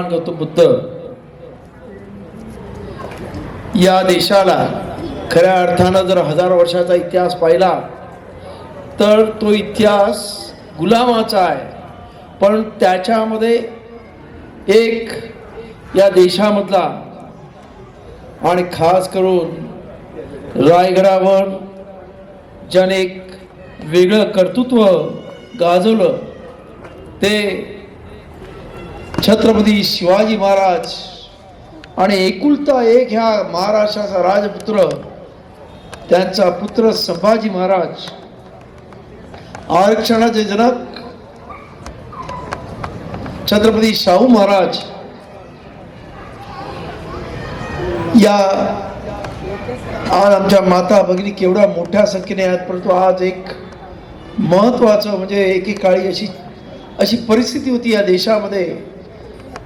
भगवान गौतम बुद्ध. या देशाला खऱ्या अर्थानं जर हजार वर्षाचा इतिहास पाहिला तर तो इतिहास गुलामाचा आहे. पण त्याच्यामध्ये एक या देशामधला आणि खास करून रायगडावर ज्याने एक वेगळं कर्तृत्व गाजवलं ते छत्रपती शिवाजी महाराज आणि एकुलता एक ह्या महाराष्ट्राचा राजपुत्र त्यांचा पुत्र संभाजी महाराज. आरक्षणाचे जनक छत्रपती शाहू महाराज. या आज आमच्या माता भगिनी केवढ्या मोठ्या संख्येने आहेत परंतु आज एक महत्त्वाचं म्हणजे एकेकाळी अशी अशी परिस्थिती होती या देशामध्ये.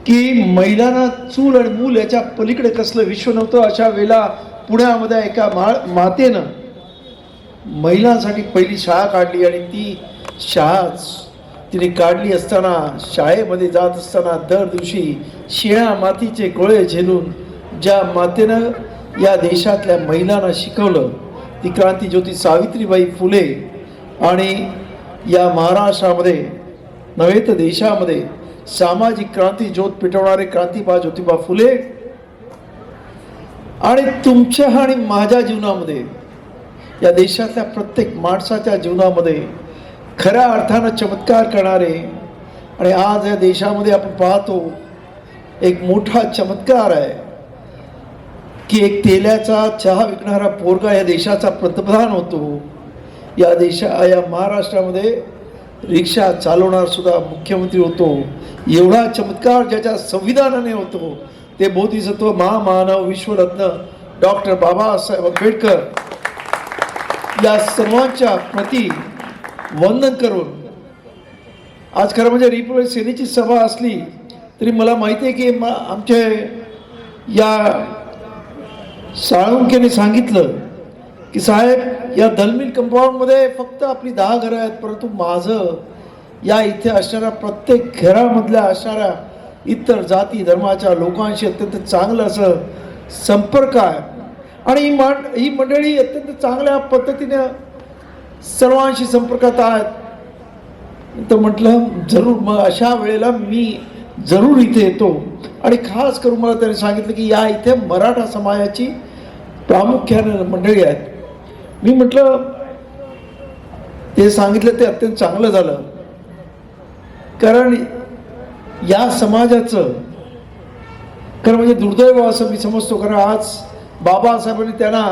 की महिलांना चूल आणि मूल याच्या पलीकडे कसलं विश्व नव्हतं अशा वेळेला पुण्यामध्ये एका मा मातेनं महिलांसाठी पहिली शाळा काढली आणि ती शाळाच तिने काढली असताना शाळेमध्ये जात असताना दर दिवशी शिळ्या मातीचे गोळे झेलून ज्या मातेनं या देशातल्या महिलांना शिकवलं ती क्रांती ज्योती सावित्रीबाई फुले आणि या महाराष्ट्रामध्ये नव्हे तर देशामध्ये सामाजिक क्रांती ज्योत पेटवणारे क्रांतीबा ज्योतिबा फुले. आणि तुमच्या आणि माझ्या जीवनामध्ये या देशातल्या प्रत्येक माणसाच्या जीवनामध्ये खऱ्या अर्थानं चमत्कार करणारे आणि आज या देशामध्ये आपण पाहतो एक मोठा चमत्कार आहे की एक तेल्याचा चहा विकणारा पोरगा या देशाचा पंतप्रधान होतो. या देशा या महाराष्ट्रामध्ये रिक्षा चालवणार सुद्धा मुख्यमंत्री होतो. एवढा चमत्कार ज्याच्या संविधानाने होतो ते बोधिसत्व महामानव विश्वरत्न डॉक्टर बाबासाहेब आंबेडकर या सर्वांच्या प्रती वंदन करून आज खरं म्हणजे रिपब्लिक सेनेची सभा असली तरी मला माहिती आहे की म आमचे या साळुंकेने सांगितलं की साहेब या धलमिल कंपाऊंडमध्ये फक्त आपली दहा घरं आहेत परंतु माझं या इथे असणाऱ्या प्रत्येक घरामधल्या असणाऱ्या इतर जाती धर्माच्या लोकांशी अत्यंत चांगलं असं संपर्क आहे. आणि ही मांड ही मंडळी अत्यंत चांगल्या पद्धतीनं सर्वांशी संपर्कात आहेत. तर म्हटलं जरूर मग अशा वेळेला मी जरूर इथे येतो. आणि खास करून मला त्याने सांगितलं की या इथे मराठा समाजाची प्रामुख्याने मंडळी आहेत. मी म्हटलं ते सांगितलं ते अत्यंत चांगलं झालं. कारण या समाजाचं खरं म्हणजे दुर्दैव असं मी समजतो कारण आज बाबासाहेबांनी त्यांना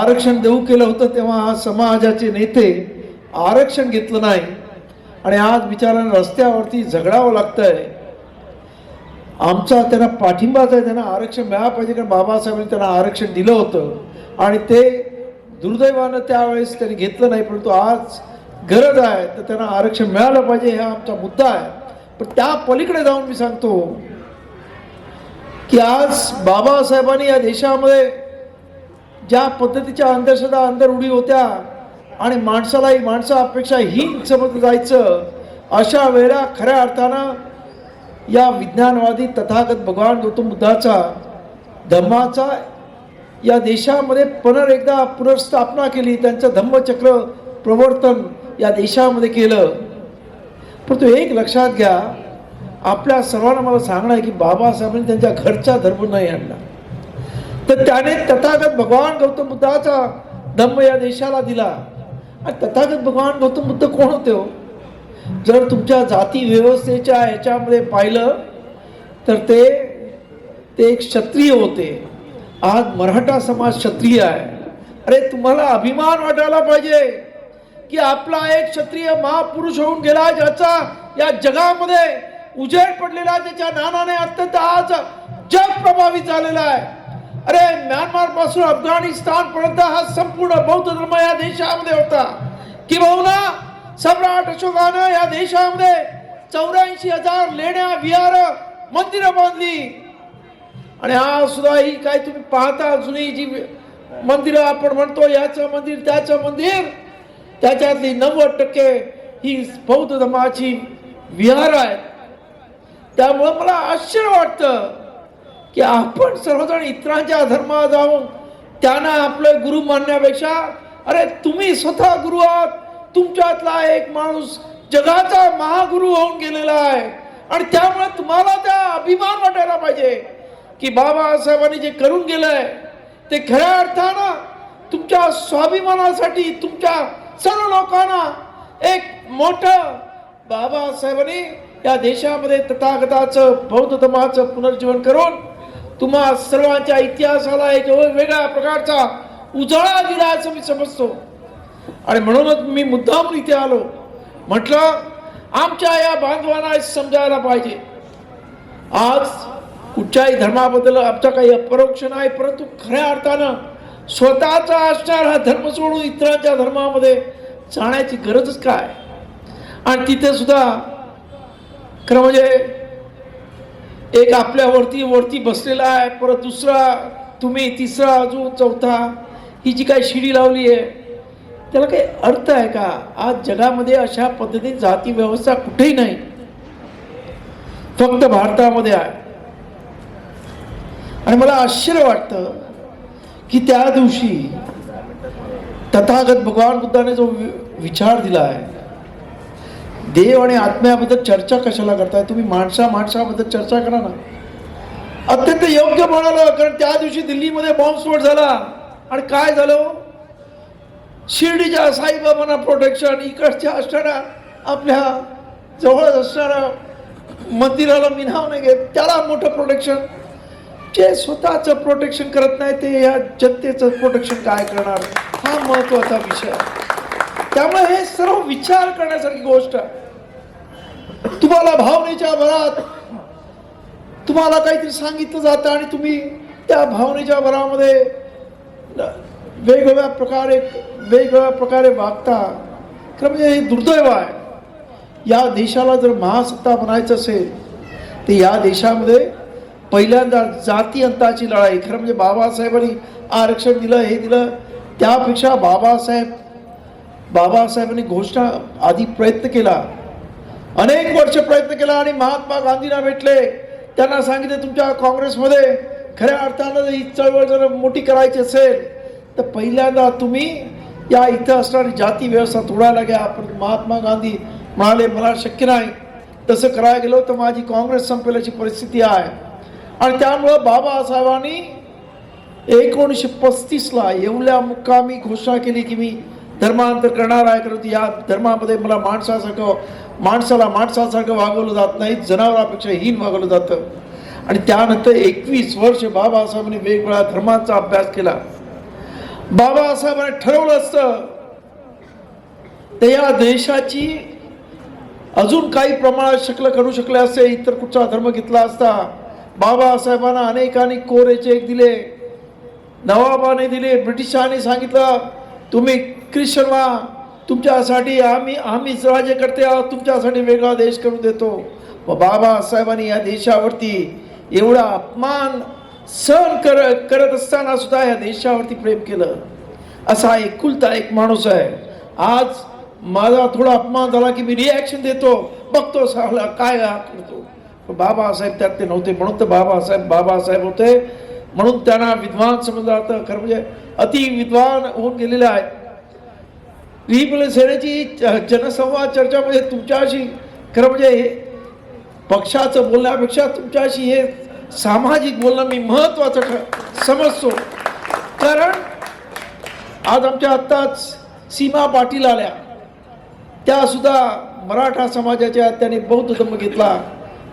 आरक्षण देऊ केलं होतं तेव्हा हा समाजाचे नेते आरक्षण घेतलं नाही. आणि आज बिचारांना रस्त्यावरती झगडावं लागतंय. आमचा त्यांना पाठिंबाच आहे त्यांना आरक्षण मिळालं पाहिजे कारण बाबासाहेबांनी त्यांना आरक्षण दिलं होतं. आणि ते दुर्दैवानं त्यावेळेस त्यांनी घेतलं नाही परंतु आज गरज आहे. तर त्यांना आरक्षण मिळालं पाहिजे हा आमचा मुद्दा आहे. पण त्या पलीकडे जाऊन मी सांगतो की आज बाबासाहेबांनी या देशामध्ये ज्या पद्धतीच्या अंधश्रद्धा अंधरूढी होत्या आणि माणसालाही माणसापेक्षा हीन समजलं जायचं अशा वेळेला खऱ्या अर्थानं या विज्ञानवादी तथागत भगवान गौतम बुद्धाचा धम्माचा या देशामध्ये पुनरेकदा पुनर्स्थापना केली त्यांचं धम्मचक्र प्रवर्तन या देशामध्ये केलं. परंतु एक लक्षात घ्या आपल्या सर्वांना मला सांगणं आहे की बाबासाहेबांनी त्यांच्या घरचा धर्म नाही आणला. तर त्याने तथागत भगवान गौतम बुद्धाचा धम्म या देशाला दिला. आणि तथागत भगवान गौतम बुद्ध कोण होते हो? जर तुमच्या जाती व्यवस्थेच्या ह्याच्यामध्ये पाहिलं तर ते ते एक क्षत्रिय होते. आज मराठा समाज क्षत्रिय आहे. अरे तुम्हाला अभिमान वाटायला पाहिजे की आपला एक क्षत्रिय महापुरुष होऊन गेला ज्याचा या जगामध्ये उजेड पडलेला त्याच्या नानाने अत्यंत आज जग प्रभावित झालेला आहे. अरे म्यानमारपासून अफगाणिस्तान पर्यंत हा संपूर्ण बौद्ध धर्म या देशामध्ये होता. किंबहुना सम्राट अशोकानं या देशामध्ये चौऱ्याऐंशी हजार लेण्या विहार मंदिरं बांधली. आणि आज सुद्धा ही काय तुम्ही पाहता जुनी जी मंदिरं आपण म्हणतो याचं मंदिर त्याचं मंदिर त्याच्यातली नव्वद टक्के ही बौद्ध धर्माची विहार आहेत. त्यामुळं मला आश्चर्य वाटतं की आपण सर्वजण इतरांच्या धर्मात जाऊन त्यांना आपले गुरु मानण्यापेक्षा अरे तुम्ही स्वतः गुरु आहात तुमच्यातला एक माणूस जगाचा महागुरु होऊन गेलेला आहे. आणि त्यामुळे तुम्हाला त्या अभिमान वाटायला पाहिजे. की बाबासाहेबांनी जे करून गेलंय ते खऱ्या अर्थानं तुमच्या स्वाभिमानासाठी तुमच्या सर्व लोकांना एक मोठं बाबासाहेबांनी या देशामध्ये तथागताचं बौद्ध धर्माचं पुनर्जीवन करून तुम्हा सर्वांच्या इतिहासाला एक वेगळ्या प्रकारचा उजाळा दिला असं मी समजतो. आणि म्हणूनच मी मुद्दाम इथे आलो. म्हटलं आमच्या या बांधवांना समजायला पाहिजे. आज कुठच्याही धर्माबद्दल आमचा काही अपरोक्ष नाही परंतु खऱ्या अर्थानं स्वतःचा असणार हा धर्म सोडून इतरांच्या धर्मामध्ये जाण्याची गरजच काय? आणि तिथे सुद्धा खरं म्हणजे एक आपल्यावरती वरती बसलेला आहे परत दुसरा तुम्ही तिसरा अजून चौथा ही जी काही शिडी लावली आहे त्याला काही अर्थ आहे का? आज जगामध्ये अशा पद्धतीने जाती व्यवस्था कुठेही नाही. फक्त भारतामध्ये आहे. आणि मला आश्चर्य वाटतं की त्या दिवशी तथागत भगवान बुद्धाने जो वि- विचार दिला आहे देव आणि आत्म्याबद्दल चर्चा कशाला करताय? तुम्ही माणसा माणसाबद्दल चर्चा करा ना. अत्यंत योग्य म्हणालं कारण त्या दिवशी दिल्लीमध्ये बॉम्बस्फोट झाला. आणि काय झालं? शिर्डीच्या साईबाबांना प्रोटेक्शन इकडच्या असणाऱ्या आपल्या जवळच असणाऱ्या मंदिराला मिनाव नाही घेत त्याला मोठं प्रोटेक्शन जे स्वतःचं प्रोटेक्शन करत नाही ते या जनतेचं प्रोटेक्शन काय करणार? हा महत्त्वाचा विषय. आहे त्यामुळे हे सर्व विचार करण्यासारखी गोष्ट. आहे तुम्हाला भावनेच्या भरात तुम्हाला काहीतरी सांगितलं जातं आणि तुम्ही त्या भावनेच्या भरामध्ये वेगवेगळ्या प्रकारे वेगवेगळ्या प्रकारे वागता. खरं म्हणजे हे दुर्दैव आहे. या देशाला जर महासत्ता बनायचं असेल तर या देशामध्ये पहिल्यांदा जाती अंताची लढाई. खरं म्हणजे बाबासाहेबांनी आरक्षण दिलं हे दिलं. त्यापेक्षा बाबासाहेब बाबासाहेबांनी घोषणा आधी प्रयत्न केला. अनेक वर्ष प्रयत्न केला आणि महात्मा गांधींना भेटले. त्यांना सांगितले तुमच्या काँग्रेसमध्ये खऱ्या अर्थानं ही चळवळ जर मोठी करायची असेल तर पहिल्यांदा तुम्ही या इथं असणारी जाती व्यवस्था तोडायला घ्या. पण महात्मा गांधी म्हणाले मला शक्य नाही. तसं करायला गेलो तर माझी काँग्रेस संपल्याची परिस्थिती आहे. आणि त्यामुळं बाबासाहेबांनी एकोणीसशे पस्तीसला येवल्या मुक्कामी घोषणा केली की मी धर्मांतर करणार आहे. करत या धर्मामध्ये मला माणसासारखं माणसाला माणसासारखं वागवलं जात नाही जनावरापेक्षा हीन वागवलं जातं. आणि त्यानंतर एकवीस वर्ष बाबासाहेबांनी वेगवेगळ्या धर्मांचा अभ्यास केला. बाबासाहेबांनी ठरवलं असतं तर या देशाची अजून काही प्रमाणात शकलं करू शकले असते इतर कुठचा धर्म घेतला असता बाबासाहेबांना अनेकांनी कोरे चेक दिले नवाबाने दिले ब्रिटिशांनी सांगितलं तुम्ही ख्रिश्चन व्हा तुमच्यासाठी आम्ही आम्हीच राज्यकर्ते आहोत तुमच्यासाठी वेगळा देश करून देतो. व बाबासाहेबांनी या देशावरती एवढा अपमान सहन कर करत असताना सुद्धा या देशावरती प्रेम केलं. असा एकुलता एक माणूस आहे. आज माझा थोडा अपमान झाला की मी रिॲक्शन देतो. बघतो साला काय हा करतो बाबासाहेब त्यात ते नव्हते म्हणून तर बाबासाहेब बाबासाहेब होते म्हणून त्यांना विद्वान समजलं जातं खरं म्हणजे अति विद्वान होऊन गेलेले आहेत रिपब्लिक सेनेची जनसंवाद चर्चा म्हणजे तुमच्याशी खरं म्हणजे हे पक्षाचं बोलण्यापेक्षा तुमच्याशी हे सामाजिक बोलणं मी महत्त्वाचं समजतो कारण आज आमच्या आत्ताच सीमा पाटील आल्या त्या सुद्धा मराठा समाजाच्या त्याने बौद्ध धर्म घेतला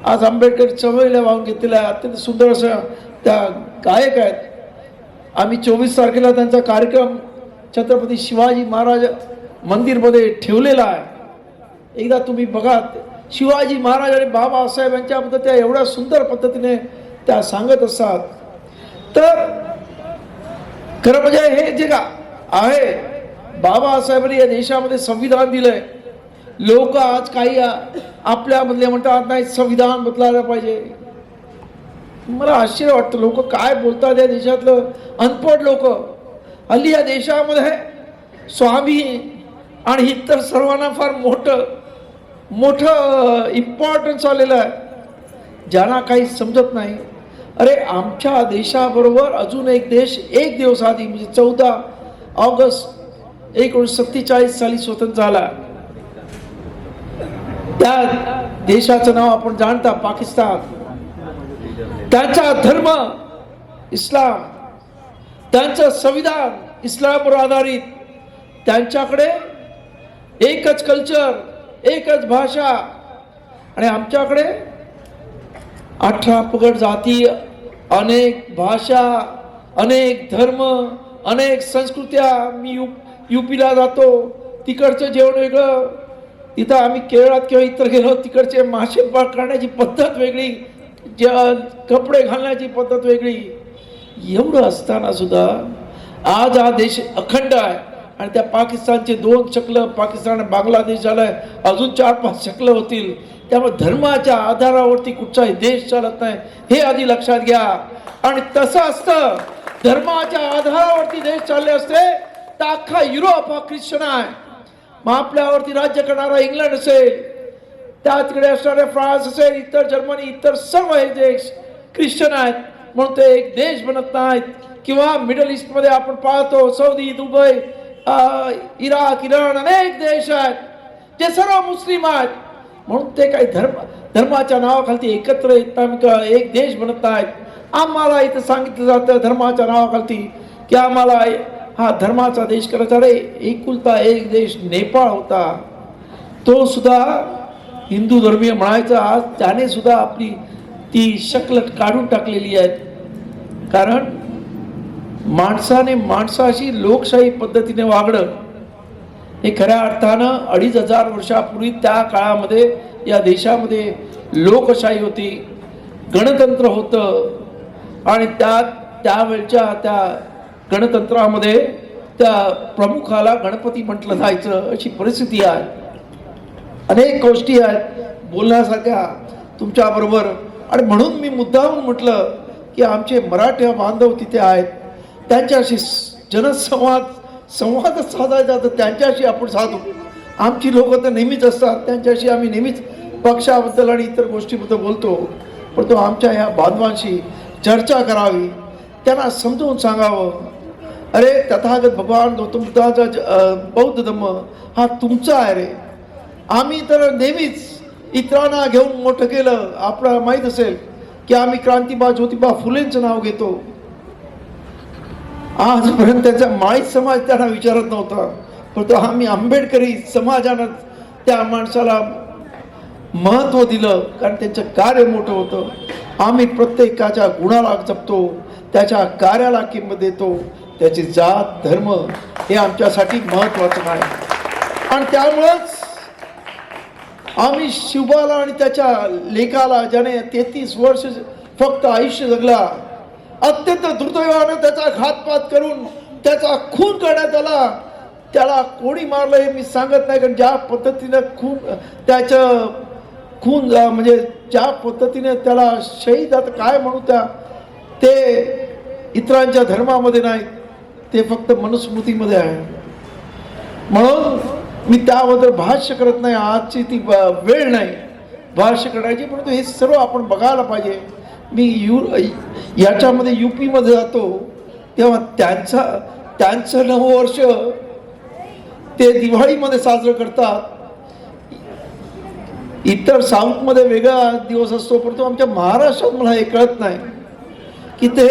आज आंबेडकर चळवळीला वाहून घेतलेलं आहे अत्यंत सुंदर असं त्या गायक आहेत. आम्ही चोवीस तारखेला त्यांचा कार्यक्रम छत्रपती शिवाजी महाराज मंदिरमध्ये ठेवलेला आहे. एकदा तुम्ही बघा शिवाजी महाराज आणि बाबासाहेब यांच्याबद्दल त्या एवढ्या सुंदर पद्धतीने त्या सांगत असतात. तर खरं म्हणजे हे जे का आहे बाबासाहेबांनी या देशामध्ये संविधान दिलंय. लोक आज काही आपल्यामधले म्हणतात नाही संविधान बदलायला पाहिजे. मला आश्चर्य वाटतं लोक काय बोलतात या देशातलं? अनपढ लोक. हल्ली या देशामध्ये स्वामी आणि इतर सर्वांना फार मोठं मोठं इम्पॉर्टन्स आलेलं आहे. ज्यांना काही समजत नाही. अरे आमच्या देशाबरोबर अजून एक देश एक दिवस आधी म्हणजे चौदा ऑगस्ट एकोणीसशे सत्तेचाळीस साली स्वतंत्र झाला. त्या देशाचं नाव आपण जाणता पाकिस्तान. त्यांचा धर्म इस्लाम त्यांचं संविधान इस्लामवर आधारित. त्यांच्याकडे एकच कल्चर एकच भाषा आणि आमच्याकडे अठरा पगड जाती अनेक भाषा अनेक धर्म अनेक संस्कृत्या मी यू युपीला जातो. तिकडचं जेवण वेगळं. तिथं आम्ही केरळात किंवा इतर गेलो तिकडचे मासे करण्याची पद्धत वेगळी ज्या कपडे घालण्याची पद्धत वेगळी. एवढं असताना सुद्धा आज हा देश अखंड आहे. आणि त्या पाकिस्तानचे दोन शकलं पाकिस्तान आणि बांगलादेश झालंय अजून चार पाच शकलं होतील. त्यामुळे धर्माच्या आधारावरती कुठचाही देश चालत नाही हे आधी लक्षात घ्या. आणि तसं असतं धर्माच्या आधारावरती देश चालले असते तर अख्खा युरोप हा ख्रिश्चन आहे. मग आपल्यावरती राज्य करणारा इंग्लंड असेल त्या तिकडे असणारे फ्रान्स असेल इतर जर्मनी इतर सर्व हे देश ख्रिश्चन आहेत म्हणून ते एक देश बनत नाहीत. किंवा मिडल ईस्टमध्ये आपण पाहतो सौदी दुबई इराक इराण अनेक देश आहेत ते सर्व मुस्लिम आहेत. म्हणून ते काही धर्म धर्माच्या नावाखालती एकत्र येत म्हणजे एक देश बनत नाहीत. आम्हाला इथं सांगितलं जातं धर्माच्या नावाखालती की आम्हाला हा धर्माचा देश करायचा. रे एकुलता एक देश नेपाळ होता. तो सुद्धा हिंदू धर्मीय म्हणायचा. आज त्याने सुद्धा आपली ती शक्ल काढून टाकलेली आहे. कारण माणसाने माणसाशी लोकशाही पद्धतीने वागणं हे खऱ्या अर्थानं अडीच हजार वर्षापूर्वी त्या काळामध्ये या देशामध्ये लोकशाही होती गणतंत्र होतं आणि त्या त्यावेळच्या त्या गणतंत्रामध्ये त्या प्रमुखाला गणपती म्हटलं जायचं अशी परिस्थिती आहे. अनेक गोष्टी आहेत. बोलण्यासारख्या तुमच्याबरोबर. आणि म्हणून मी मुद्दाहून म्हटलं की आमचे मराठे बांधव तिथे आहेत. त्यांच्याशी जनसंवाद संवाद साधायचा तर त्यांच्याशी आपण साधू. आमची लोक तर नेहमीच असतात. त्यांच्याशी आम्ही नेहमीच पक्षाबद्दल आणि इतर गोष्टीबद्दल बोलतो. पण तो आमच्या ह्या बांधवांशी चर्चा करावी. त्यांना समजवून सांगावं. अरे तथागत भगवान गौतम बुद्धाचा ज- बौद्ध धर्म हा तुमचा आहे रे. आम्ही तर नेहमीच इतरांना घेऊन मोठं केलं. आपल्याला माहीत असेल की आम्ही क्रांतीबा ज्योतिबा फुलेंचं नाव घेतो. आजपर्यंत त्यांचा माळी समाज त्यांना विचारत नव्हता. परंतु आम्ही आंबेडकरी समाजानं त्या माणसाला महत्त्व दिलं कारण त्यांचं कार्य मोठं होतं. आम्ही प्रत्येकाच्या गुणाला जपतो. त्याच्या कार्याला किंमत देतो त्याची जात धर्म हे आमच्यासाठी महत्त्वाचं नाही आणि त्यामुळंच आम्ही शिवाला आणि त्याच्या लेखाला ज्याने तेहतीस वर्ष फक्त आयुष्य जगला अत्यंत दुर्दैवानं त्याचा घातपात करून त्याचा खून करण्यात आला. त्याला कोणी मारलं हे मी सांगत नाही कारण ज्या पद्धतीनं खून त्याचं खून म्हणजे ज्या पद्धतीने त्याला शहीद आता काय म्हणू त्या ते इतरांच्या धर्मामध्ये नाही ते फक्त मनुस्मृतीमध्ये आहे. म्हणून मी त्याबद्दल भाष्य करत नाही आजची ती वेळ नाही. भाष्य करायची परंतु हे सर्व आपण बघायला पाहिजे. मी यू याच्यामध्ये यू पीमध्ये जातो तेव्हा त्यांचा त्यांचं नववर्ष ते दिवाळीमध्ये साजरं करतात. इतर साऊथमध्ये वेगळा दिवस असतो परंतु आमच्या महाराष्ट्रात मला हे कळत नाही. की ते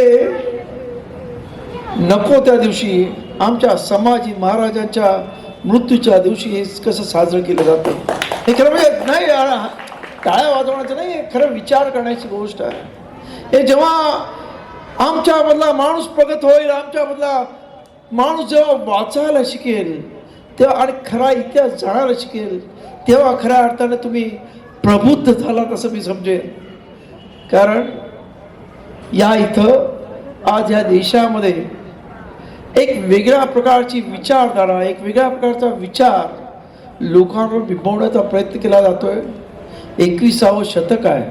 नको त्या दिवशी आमच्या समाजी महाराजांच्या मृत्यूच्या दिवशी हे कसं साजरं केलं जातं. हे खरं म्हणजे नाही टाळ्या वाजवण्याचं नाही हे खरं विचार करण्याची गोष्ट आहे. हे जेव्हा आमच्यामधला माणूस प्रगत होईल आमच्यामधला माणूस जेव्हा वाचायला शिकेल तेव्हा आणि खरा इतिहास जाणायला शिकेल तेव्हा खऱ्या अर्थाने तुम्ही प्रबुद्ध झालात असं मी समजेन. कारण या इथं आज या देशामध्ये एक वेगळ्या प्रकारची विचारधारा एक वेगळ्या प्रकारचा विचार लोकांवर बिंबवण्याचा प्रयत्न केला जातोय. एकविसावं शतक आहे.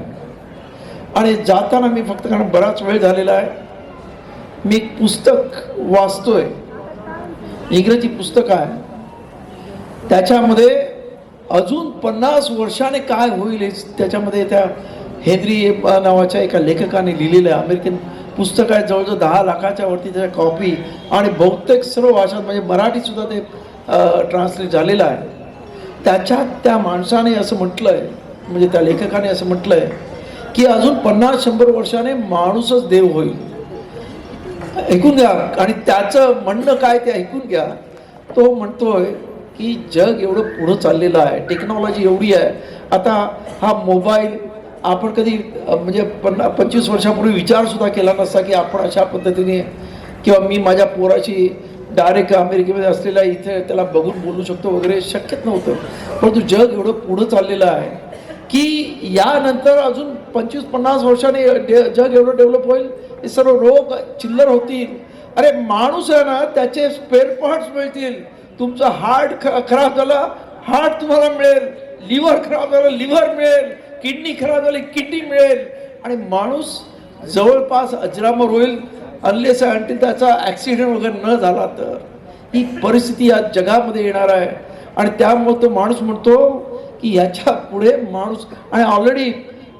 आणि जाताना मी फक्त कारण बराच वेळ झालेला आहे. मी एक पुस्तक वाचतोय. इंग्रजी पुस्तक आहे. त्याच्यामध्ये अजून पन्नास वर्षाने काय होईल हे त्याच्यामध्ये त्या हेनरी अ, नावाच्या एका लेखकाने लिहिलेलं आहे. अमेरिकन पुस्तक आहे. जवळजवळ दहा लाखाच्या वरती त्याच्या कॉपी आणि बहुतेक सर्व भाषात म्हणजे मराठीसुद्धा ते ट्रान्सलेट झालेलं आहे. त्याच्यात त्या माणसाने असं म्हटलं आहे म्हणजे त्या लेखकाने असं म्हटलं आहे की अजून पन्नास शंभर वर्षाने माणूसच देव होईल. ऐकून घ्या. आणि त्याचं म्हणणं काय ते ऐकून घ्या. तो म्हणतोय की जग एवढं पुढं चाललेलं आहे. टेक्नॉलॉजी एवढी आहे. आता हा मोबाईल आपण कधी म्हणजे पन्ना पंचवीस वर्षापूर्वी विचारसुद्धा केला नसता की आपण अशा पद्धतीने किंवा मी माझ्या पोराशी डायरेक्ट अमेरिकेमध्ये असलेला इथे त्याला बघून बोलू शकतो वगैरे शक्यच नव्हतं. परंतु जग एवढं पुढं चाललेलं आहे की यानंतर अजून पंचवीस पन्नास वर्षाने डे जग एवढं डेव्हलप होईल? हे सर्व रोग चिल्लर होतील. अरे माणूस आहे ना त्याचे स्पेअर पार्ट्स मिळतील. तुमचं हार्ट ख खराब झालं हार्ट तुम्हाला मिळेल. लिव्हर खराब झालं लिव्हर मिळेल. किडनी खराब झाली किडनी मिळेल. आणि माणूस जवळपास अजरामर होईल अनलेस अँटी त्याचा ॲक्सिडेंट वगैरे न झाला तर. ही परिस्थिती आज जगामध्ये येणार आहे. आणि त्यामुळं तो माणूस म्हणतो की याच्यापुढे माणूस आणि ऑलरेडी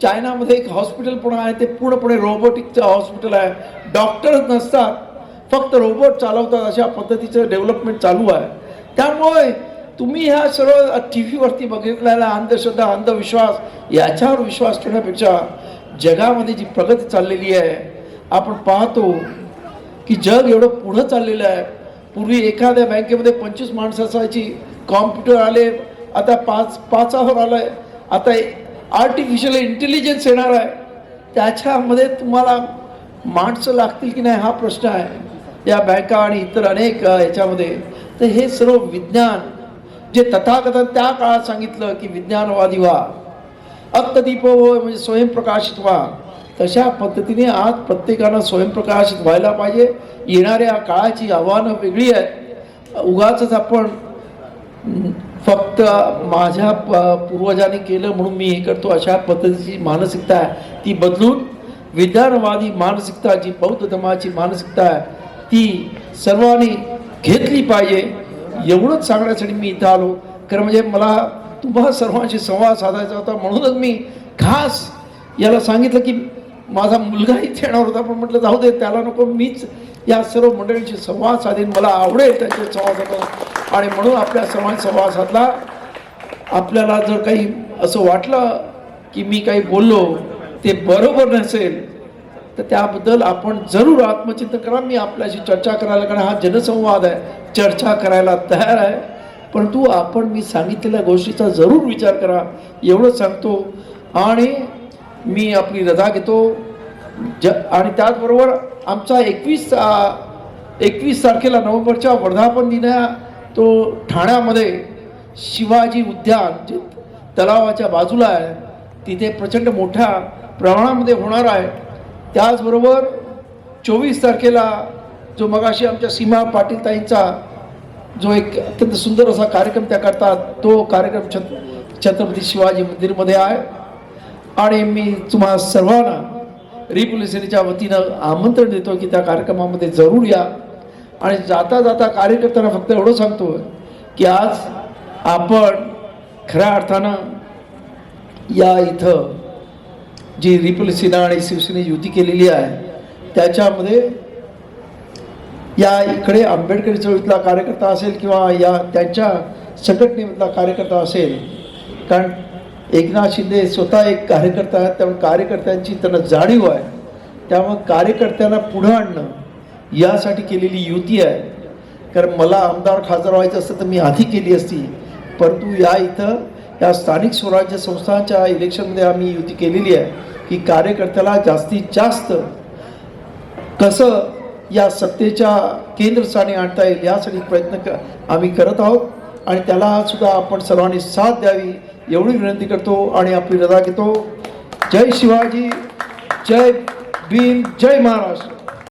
चायनामध्ये एक हॉस्पिटल पण आहे ते पूर्णपणे रोबोटिकचं हॉस्पिटल आहे. डॉक्टरच नसतात फक्त रोबोट चालवतात अशा पद्धतीचं डेव्हलपमेंट चालू आहे. त्यामुळे तुम्ही ह्या सर्व टी व्हीवरती बघितलेला अंधश्रद्धा अंधविश्वास याच्यावर विश्वास ठेवण्यापेक्षा जगामध्ये जी प्रगती चाललेली आहे आपण पाहतो की जग एवढं पुढं चाललेलं आहे. पूर्वी एखाद्या बँकेमध्ये पंचवीस माणसं असायची कॉम्प्युटर आले आता पाच पाचावर आलं आहे आता आर्टिफिशियल इंटेलिजन्स येणार आहे. त्याच्यामध्ये तुम्हाला माणसं लागतील की नाही हा प्रश्न आहे. या बँका आणि इतर अनेक याच्यामध्ये. तर हे सर्व विज्ञान जे तथाकथन त्या काळात सांगितलं की विज्ञानवादी व्हा अक्तदीप म्हणजे स्वयंप्रकाशित व्हा तशा पद्धतीने आज प्रत्येकानं स्वयंप्रकाशित व्हायला पाहिजे. येणाऱ्या काळाची आव्हानं वेगळी आहेत. उगाच आपण फक्त माझ्या प- पूर्वजांनी केलं म्हणून मी हे करतो अशा पद्धतीची मानसिकता आहे. ती बदलून विज्ञानवादी मानसिकता जी बौद्ध धर्माची मानसिकता आहे ती सर्वांनी घेतली पाहिजे. एवढंच सांगण्यासाठी मी इथं आलो. कारण म्हणजे मला तुम्हा सर्वांशी संवाद साधायचा होता. म्हणूनच मी खास याला सांगितलं की माझा मुलगा इथे येणार होता. पण म्हटलं जाऊ दे त्याला नको. मीच या सर्व मंडळींशी संवाद साधेन. मला आवडेल त्यांचे संवाद आणि म्हणून आपल्या सर्वांशी संवाद साधला. आपल्याला जर काही असं वाटलं की मी काही बोललो ते बरोबर नसेल तर त्याबद्दल आपण जरूर आत्मचिंतन करा. मी आपल्याशी चर्चा करायला कारण हा जनसंवाद आहे. चर्चा करायला तयार आहे. परंतु आपण मी सांगितलेल्या गोष्टीचा जरूर विचार करा. एवढं सांगतो. आणि मी आपली रजा घेतो. ज आणि त्याचबरोबर आमचा एकवीस एकवीस तारखेला नोव्हेंबरच्या वर्धापन दिन तो ठाण्यामध्ये शिवाजी उद्यान जे तलावाच्या बाजूला आहे तिथे प्रचंड मोठ्या प्रमाणामध्ये होणार आहे. त्याचबरोबर चोवीस तारखेला जो मगाशी आमच्या सीमा पाटील ताईंचा जो एक अत्यंत सुंदर असा कार्यक्रम त्या करतात तो कार्यक्रम छत छत्रपती शिवाजी मंदिरमध्ये आहे. आणि मी तुम्हा सर्वांना रिपोलिसनीच्या वतीनं आमंत्रण देतो की त्या कार्यक्रमामध्ये जरूर या. आणि जाता जाता कार्यकर्त्यांना फक्त एवढं सांगतो की आज आपण खऱ्या अर्थानं या इथं जी रिपलसेना आणि शिवसेने युती केलेली आहे त्याच्यामध्ये या इकडे आंबेडकरी चळवळीतला कार्यकर्ता असेल किंवा या त्यांच्या संघटनेमधला कार्यकर्ता असेल कारण एकनाथ शिंदे स्वतः एक कार्यकर्ता आहेत त्यामुळे कार्यकर्त्यांची त्यांना जाणीव आहे. त्यामुळे कार्यकर्त्यांना पुढं आणणं यासाठी केलेली युती आहे. कारण मला आमदार खासदार व्हायचं असतं तर मी आधी केली असती. परंतु या इथं या स्थानिक स्वराज्य संस्थांच्या इलेक्शनमध्ये आम्ही युती केलेली आहे की कार्यकर्त्याला जास्तीत जास्त कसं या सत्तेच्या केंद्रस्थानी आणता येईल यासाठी प्रयत्न क आम्ही करत आहोत. आणि त्याला सुद्धा आपण सर्वांनी साथ द्यावी एवढी विनंती करतो आणि आपली रजा घेतो. जय शिवाजी जय भीम जय महाराष्ट्र.